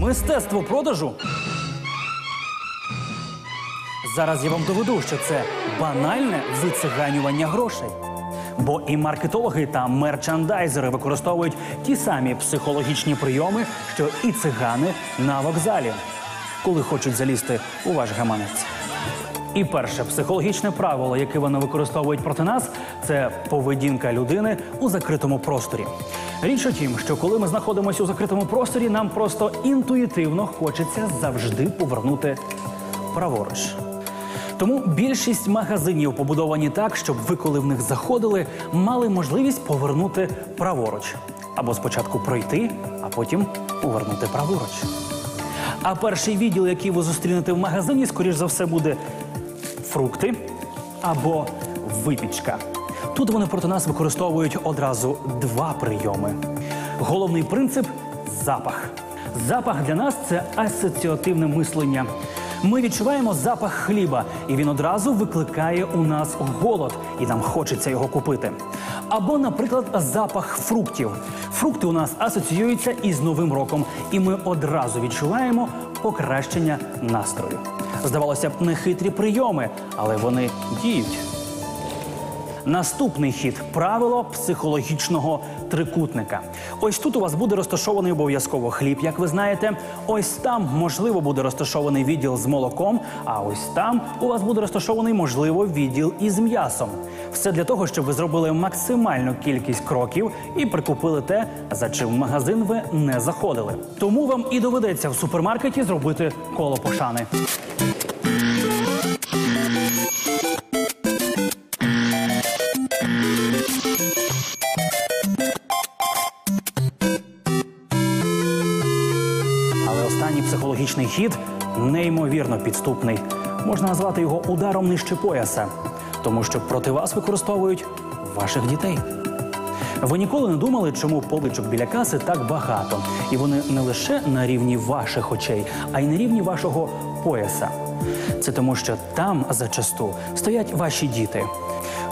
Мистецтво продажу. Зараз я вам доведу, що це банальне вициганювання грошей. Бо і маркетологи та мерчандайзери використовують ті самі психологічні прийоми, що і цигани на вокзалі, коли хочуть залізти у ваш гаманець. І перше психологічне правило, яке вони використовують проти нас, це поведінка людини у закритому просторі. Річ у тім, що коли ми знаходимося у закритому просторі, нам просто інтуїтивно хочеться завжди повернути праворуч. Тому більшість магазинів побудовані так, щоб ви, коли в них заходили, мали можливість повернути праворуч. Або спочатку пройти, а потім повернути праворуч. А перший відділ, який ви зустрінете в магазині, скоріш за все, буде фрукти або випічка. Тут вони проти нас використовують одразу два прийоми. Головний принцип запах. Запах для нас це асоціативне мислення. Ми відчуваємо запах хліба, і він одразу викликає у нас голод, і нам хочеться його купити. Або, наприклад, запах фруктів. Фрукти у нас асоціюються із Новим роком, і ми одразу відчуваємо покращення настрою. Здавалося б, нехитрі прийоми, але вони діють. Наступний хід правило психологічного трикутника. Ось тут у вас буде розташований обов'язково хліб, як ви знаєте. Ось там, можливо, буде розташований відділ з молоком, а ось там у вас буде розташований, можливо, відділ із м'ясом. Все для того, щоб ви зробили максимальну кількість кроків і прикупили те, за чим в магазин ви не заходили. Тому вам і доведеться в супермаркеті зробити коло пошани. Психологічний хід неймовірно підступний. Можна назвати його ударом нижче пояса, тому що проти вас використовують ваших дітей. Ви ніколи не думали, чому поличок біля каси так багато, і вони не лише на рівні ваших очей, а й на рівні вашого пояса. Це тому, що там зачасту стоять ваші діти.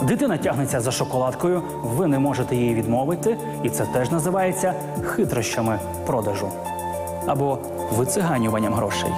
Дитина тягнеться за шоколадкою, ви не можете її відмовити, і це теж називається хитрощами продажу або вициганюванням грошей.